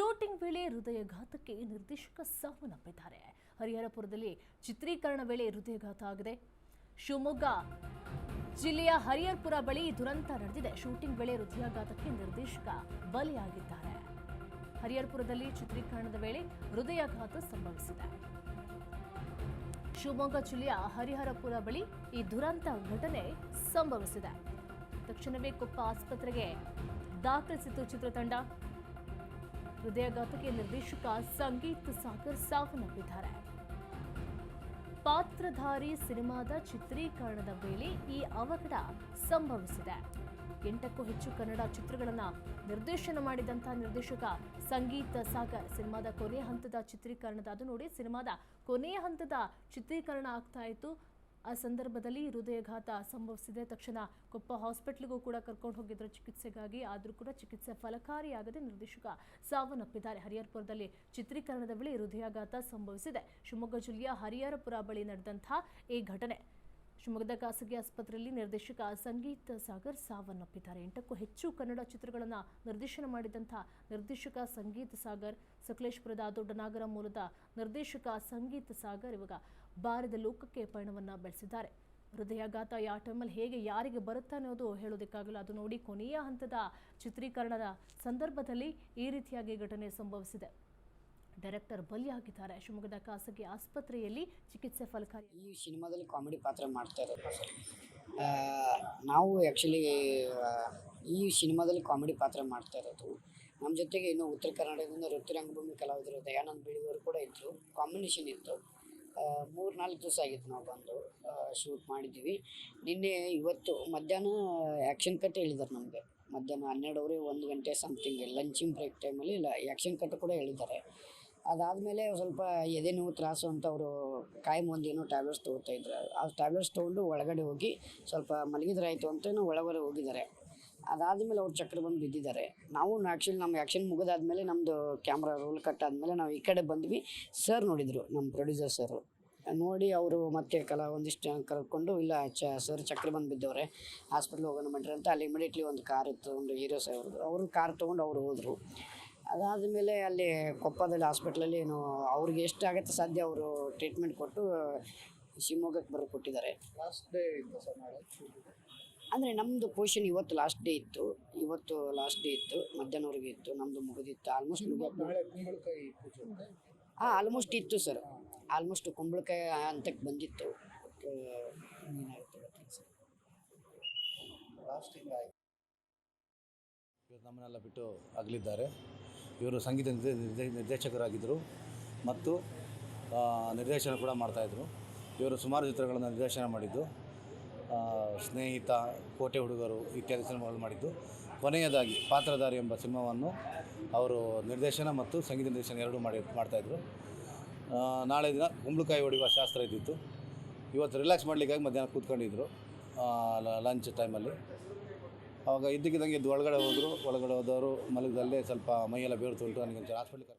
Shooting ವೇಳೆ ಹೃದಯಘಾತಕ್ಕೆ ನಿರ್ದೇಶಕ ಸಾವನ್ನಪ್ಪಿದ್ದಾರೆ. ಹರಿಹರಪುರದಲ್ಲಿ ಚಿತ್ರೀಕರಣ ವೇಳೆ ಹೃದಯಘಾತ ಆಗಿದೆ. ಶಿವಮೊಗ್ಗ ಜಿಲ್ಲೆಯ ಹರಿಹರಪುರ ಬಳಿ ದುರಂತ ನಡೆದಿದೆ. ಶೂಟಿಂಗ್ ವೇಳೆ ಹೃದಯಾಘಾತಕ್ಕೆ ನಿರ್ದೇಶಕ ಬಲಿಯಾಗಿದ್ದಾರೆ. ಹರಿಹರಪುರದಲ್ಲಿ ಚಿತ್ರೀಕರಣದ ವೇಳೆ ಹೃದಯಾಘಾತ ಸಂಭವಿಸಿದೆ. ಶಿವಮೊಗ್ಗ ಜಿಲ್ಲೆಯ ಹರಿಹರಪುರ ಬಳಿ ಈ ದುರಂತ ಘಟನೆ ಸಂಭವಿಸಿದೆ. ತಕ್ಷಣವೇ ಕೊಪ್ಪ ಆಸ್ಪತ್ರೆಗೆ ದಾಖಲಿಸಿತು ಚಿತ್ರತಂಡ. ಹೃದಯಾಘಾತಕ್ಕೆ ನಿರ್ದೇಶಕ ಸಂಗೀತ್ ಸಾಗರ್ ಸಾವನ್ನಪ್ಪಿದ್ದಾರೆ. ಪಾತ್ರಧಾರಿ ಸಿನಿಮಾದ ಚಿತ್ರೀಕರಣದ ವೇಳೆ ಈ ಅವಘಡ ಸಂಭವಿಸಿದೆ. ಎಂಟಕ್ಕೂ ಹೆಚ್ಚು ಕನ್ನಡ ಚಿತ್ರಗಳನ್ನು ನಿರ್ದೇಶನ ಮಾಡಿದಂಥ ನಿರ್ದೇಶಕ ಸಂಗೀತ ಸಾಗರ್ ಸಿನಿಮಾದ ಕೊನೆಯ ಹಂತದ ಚಿತ್ರೀಕರಣದ ಅದು ನೋಡಿ ಸಿನಿಮಾದ ಕೊನೆಯ ಹಂತದ ಚಿತ್ರೀಕರಣ ಆಗ್ತಾ ಇತ್ತು. ಆ ಸಂದರ್ಭದಲ್ಲಿ ಹೃದಯಘಾತ ಸಂಭವಿಸಿದೆ. ತಕ್ಷಣ ಕೊಪ್ಪ ಹಾಸ್ಪಿಟ್ಲಿಗೂ ಕೂಡ ಕರ್ಕೊಂಡು ಹೋಗಿದ್ರು ಚಿಕಿತ್ಸೆಗಾಗಿ ಆದರೂ ಕೂಡ ಚಿಕಿತ್ಸೆ ಫಲಕಾರಿಯಾಗದೆ ನಿರ್ದೇಶಕ ಸಾವನ್ನಪ್ಪಿದ್ದಾರೆ. ಹರಿಹರಪುರದಲ್ಲಿ ಚಿತ್ರೀಕರಣದ ವೇಳೆ ಹೃದಯಾಘಾತ ಸಂಭವಿಸಿದೆ. ಶಿವಮೊಗ್ಗ ಜಿಲ್ಲೆಯ ಹರಿಹರಪುರ ಬಳಿ ನಡೆದಂತಹ ಈ ಘಟನೆ ಶಿವಮೊಗ್ಗದ ಖಾಸಗಿ ಆಸ್ಪತ್ರೆಯಲ್ಲಿ ನಿರ್ದೇಶಕ ಸಂಗೀತ ಸಾಗರ್ ಸಾವನ್ನಪ್ಪಿದ್ದಾರೆ. ಎಂಟಕ್ಕೂ ಹೆಚ್ಚು ಕನ್ನಡ ಚಿತ್ರಗಳನ್ನು ನಿರ್ದೇಶನ ಮಾಡಿದಂಥ ನಿರ್ದೇಶಕ ಸಂಗೀತ ಸಾಗರ್, ಸಕಲೇಶ್ಪುರದ ದೊಡ್ಡನಾಗರ ಮೂಲದ ನಿರ್ದೇಶಕ ಸಂಗೀತ ಸಾಗರ್ ಇವಾಗ ಬಾರದ ಲೋಕಕ್ಕೆ ಪಯಣವನ್ನು ಬೆಳೆಸಿದ್ದಾರೆ. ಹೃದಯಾಘಾತ ಯಾವ ಟೈಮಲ್ಲಿ ಹೇಗೆ ಯಾರಿಗೆ ಬರುತ್ತೆ ಅನ್ನೋದು ಹೇಳೋದಕ್ಕಾಗಲ್ಲ. ಅದು ನೋಡಿ ಕೊನೆಯ ಹಂತದ ಚಿತ್ರೀಕರಣದ ಸಂದರ್ಭದಲ್ಲಿ ಈ ರೀತಿಯಾಗಿ ಘಟನೆ ಸಂಭವಿಸಿದೆ. ಡೈರೆಕ್ಟರ್ ಬಲಿಯಾಗಿದ್ದಾರೆ ಶಿವಮೊಗ್ಗದ ಖಾಸಗಿ ಆಸ್ಪತ್ರೆಯಲ್ಲಿ ಚಿಕಿತ್ಸೆ ಫಲಕಾರಿ ಈ ಸಿನಿಮಾದಲ್ಲಿ ಕಾಮಿಡಿ ಪಾತ್ರ ಮಾಡ್ತಾ ಇರೋದು. ನಾವು ಆ್ಯಕ್ಚುಲಿ ಈ ಸಿನಿಮಾದಲ್ಲಿ ಕಾಮಿಡಿ ಪಾತ್ರ ಮಾಡ್ತಾ ಇರೋದು. ನಮ್ಮ ಜೊತೆಗೆ ಇನ್ನು ಉತ್ತರ ಕರ್ನಾಟಕದಿಂದ ವೃತ್ತಿ ರಂಗಭೂಮಿ ಕಲಾವಿದರು ದಯಾನಂದ ಬೆಳಿಗವರು ಕೂಡ ಇದ್ದರು ಕಾಂಬಿನೇಷನ್ ಇತ್ತು. ಮೂರು ನಾಲ್ಕು ದಿವಸ ಆಗಿತ್ತು ನಾವು ಬಂದು ಶೂಟ್ ಮಾಡಿದ್ದೀವಿ. ನಿನ್ನೆ ಇವತ್ತು ಮಧ್ಯಾಹ್ನ ಆ್ಯಕ್ಷನ್ ಕಟ್ ಹೇಳಿದ್ದಾರೆ ನಮಗೆ. ಮಧ್ಯಾಹ್ನ ಹನ್ನೆರಡುವರೆ ಒಂದು ಗಂಟೆ ಸಮಥಿಂಗ್ ಲಂಚಿಂಗ್ ಬ್ರೇಕ್ ಟೈಮಲ್ಲಿ ಇಲ್ಲ ಆ್ಯಕ್ಷನ್ ಕಟ್ ಕೂಡ ಹೇಳಿದ್ದಾರೆ. ಅದಾದಮೇಲೆ ಸ್ವಲ್ಪ ಎದೆ ನೋವು, ತ್ರಾಸು ಅಂತ ಅವರು ಕಾಯಿ ಮುಂದೇನೋ ಟ್ಯಾಬ್ಲೆಟ್ಸ್ ತೊಗೋತಾ ಇದ್ರು. ಆ ಟ್ಯಾಬ್ಲೆಟ್ಸ್ ತೊಗೊಂಡು ಒಳಗಡೆ ಹೋಗಿ ಸ್ವಲ್ಪ ಮಲಗಿದ್ರಾಯಿತು ಅಂತ ಒಳಗಡೆ ಹೋಗಿದ್ದಾರೆ. ಅದಾದಮೇಲೆ ಅವ್ರು ಚಕ್ರ ಬಂದು ಬಿದ್ದಿದ್ದಾರೆ. ನಾವು ಆ್ಯಕ್ಚುಲಿ ನಮ್ಮ ಆ್ಯಕ್ಷನ್ ಮುಗಿದಾದ್ಮೇಲೆ ನಮ್ಮದು ಕ್ಯಾಮ್ರಾ ರೋಲ್ ಕಟ್ ಆದಮೇಲೆ ನಾವು ಈ ಕಡೆ ಬಂದ್ವಿ. ಸರ್ ನೋಡಿದರು ನಮ್ಮ ಪ್ರೊಡ್ಯೂಸರ್ ಸರ್ ನೋಡಿ ಅವರು ಮತ್ತೆ ಕಲಾ ಒಂದಿಷ್ಟು ಕರ್ಕೊಂಡು, ಇಲ್ಲ, ಚ ಸರ್ ಚಕ್ರ ಬಂದು ಬಿದ್ದವ್ರೆ ಹಾಸ್ಪಿಟ್ಲ್ ಹೋಗೋಣ ಮಾಡ್ರಿ ಅಂತ ಅಲ್ಲಿ ಇಮಿಡಿಯೇಟ್ಲಿ ಒಂದು ಕಾರ್ ತೊಗೊಂಡು ಹೀರೋ ಸರ್ ಅವರು ಕಾರ್ ತೊಗೊಂಡು ಅವರು ಹೋದರು. ಅದಾದಮೇಲೆ ಅಲ್ಲಿ ಕೊಪ್ಪದಲ್ಲಿ ಹಾಸ್ಪಿಟ್ಲಲ್ಲಿ ಏನು, ಅವ್ರಿಗೆ ಎಷ್ಟು ಆಗುತ್ತೆ ಸಾಧ್ಯ ಅವರು ಟ್ರೀಟ್ಮೆಂಟ್ ಕೊಟ್ಟು ಶಿವಮೊಗ್ಗಕ್ಕೆ ಬರೋ ಕೊಟ್ಟಿದ್ದಾರೆ. ಲಾಸ್ಟ್ ಡೇ ಇತ್ತು ಅಂದರೆ ನಮ್ಮದು ಪೊಸಿಷನ್ ಇವತ್ತು ಲಾಸ್ಟ್ ಡೇ ಇತ್ತು. ಇವತ್ತು ಲಾಸ್ಟ್ ಡೇ ಇತ್ತು. ಮಧ್ಯಾಹ್ನವರೆಗೆ ಇತ್ತು. ನಮ್ಮದು ಮುಗಿದಿತ್ತು. ಆಲ್ಮೋಸ್ಟ್ ಹಾಂ ಆಲ್ಮೋಸ್ಟ್ ಇತ್ತು ಸರ್ ಆಲ್ಮೋಸ್ಟ್ ಕುಂಬಳಕಾಯಿ ಹಂತಕ್ಕೆ ಬಂದಿತ್ತು. ಇವತ್ತು ನಮ್ಮನ್ನೆಲ್ಲ ಬಿಟ್ಟು ಅಗಲಿದ್ದಾರೆ. ಇವರು ಸಂಗೀತ ನಿರ್ದೇ- ನಿರ್ದೇ- ನಿರ್ದೇಶಕರಾಗಿದ್ದರು. ಮತ್ತು ನಿರ್ದೇಶನ ಕೂಡ ಮಾಡ್ತಾಯಿದ್ರು ಇವರು ಸುಮಾರು ಚಿತ್ರಗಳನ್ನು ನಿರ್ದೇಶನ ಮಾಡಿದ್ದು. ಸ್ನೇಹಿತ, ಕೋಟೆ ಹುಡುಗರು ಇತ್ಯಾದಿ ಸಿನಿಮಾಗಳು ಮಾಡಿದ್ದು. ಕೊನೆಯದಾಗಿ ಪಾತ್ರಧಾರಿ ಎಂಬ ಸಿನಿಮಾವನ್ನು ಅವರು ನಿರ್ದೇಶನ ಮತ್ತು ಸಂಗೀತ ನಿರ್ದೇಶನ ಎರಡೂ ಮಾಡಿ ಮಾಡ್ತಾಯಿದ್ರು ನಾಳೆ ದಿನ ಕುಂಬಳಕಾಯಿ ಹೊಡೆಯುವ ಶಾಸ್ತ್ರ ಇದ್ದಿತ್ತು. ಇವತ್ತು ರಿಲ್ಯಾಕ್ಸ್ ಮಾಡಲಿಕ್ಕಾಗಿ ಮಧ್ಯಾಹ್ನ ಕೂತ್ಕೊಂಡಿದ್ರು ಲಂಚ್ ಟೈಮಲ್ಲಿ. ಅವಾಗ ಇದ್ದಕ್ಕಿದ್ದಂಗೆ ಇದ್ದು ಒಳಗಡೆ ಹೋದರು, ಒಳಗಡೆ ಹೋದವರು ಮಲಗದಲ್ಲೇ ಸ್ವಲ್ಪ ಮೈಯೆಲ್ಲ ಬೇರು ತುಂಟು ನನಗೆ ಹಾಸ್ಪಿಟ್ಲಿಗೆ